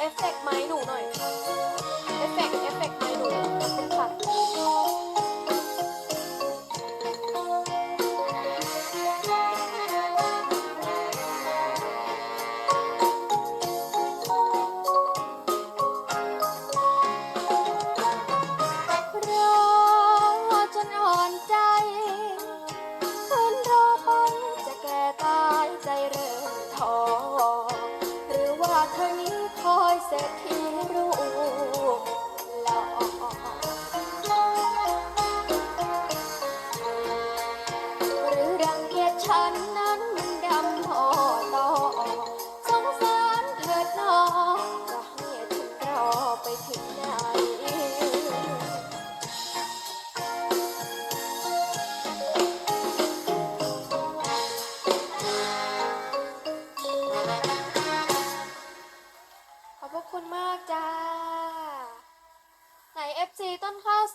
เอฟเฟกต์ไหมหนูหน่อย เอฟเฟกต์เอฟเฟก ธอนี้คอยเศรษฐีรูปหล่อ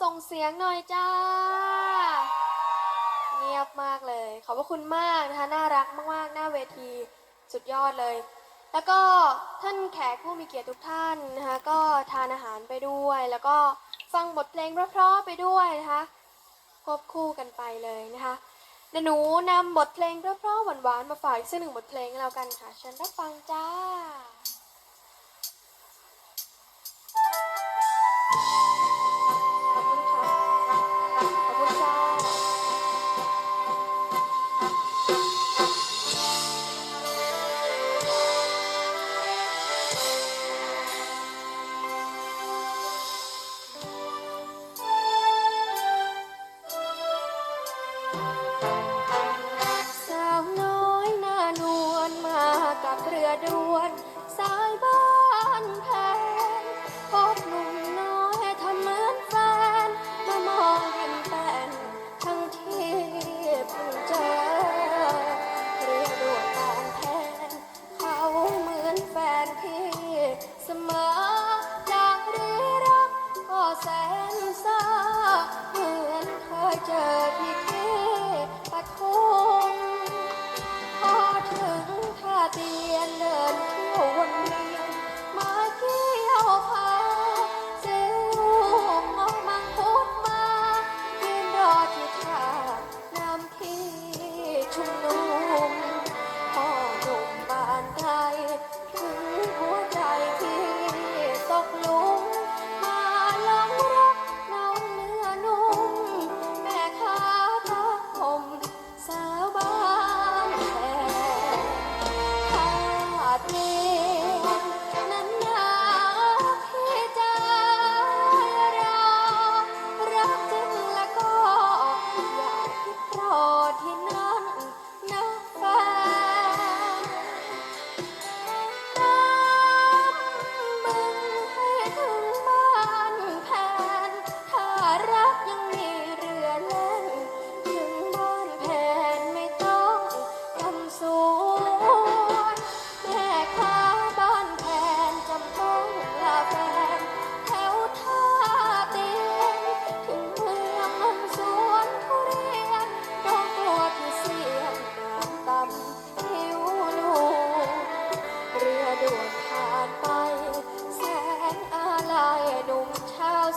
ส่งเสียงหน่อยจ้า เงียบมากเลย ขอบพระคุณมากนะคะ น่ารักมากๆ หน้าเวทีสุดยอดเลย แล้วก็ท่านแขกผู้มีเกียรติทุกท่านนะคะ ก็ทานอาหารไปด้วย แล้วก็ฟังบทเพลงเพราะๆไปด้วยนะคะควบคู่กันไปเลยนะคะเดี๋ยวหนูนำบทเพลงเพราะๆหวานๆมาฝากอีกสักหนึ่งบทเพลงแล้วกันค่ะเชิญรับฟังจ้า อนแฟนพี่เสมอจากเรือรักก็แสนเศร้าเหมือนเคยเจอ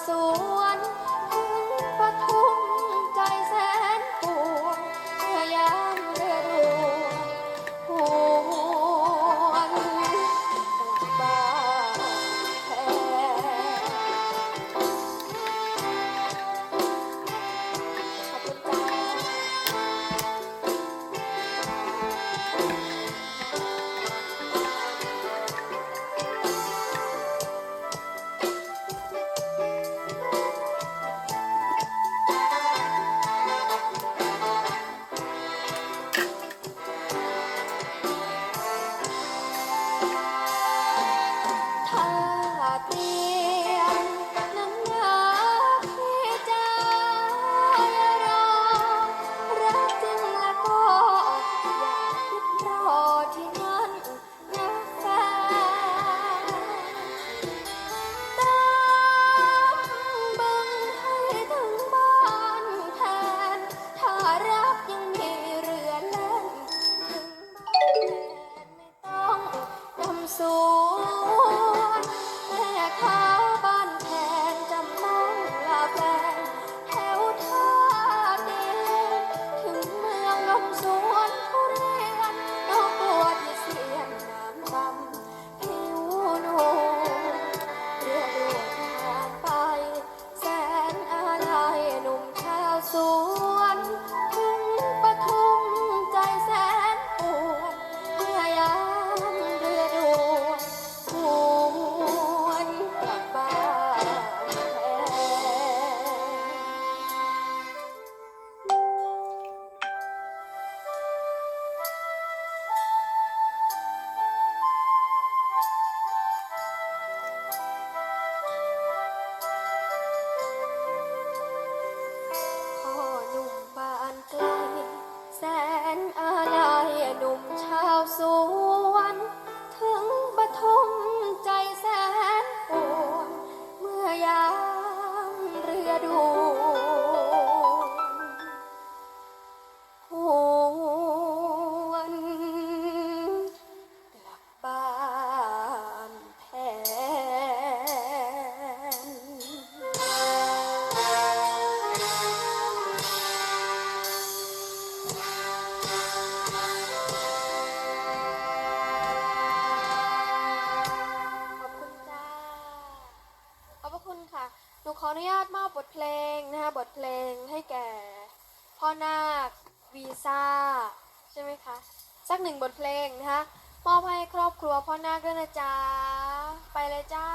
속 abrir. ด่ ค่ะ หนูขออนุญาตมอบบทเพลงนะคะบทเพลงให้แก่ พ่อนาควีซ่าใช่ไหมคะ สักหนึ่งบทเพลงนะคะมอบให้ครอบครัวพ่อนาคด้วยนะจ๊ะ ไปเลยจ้า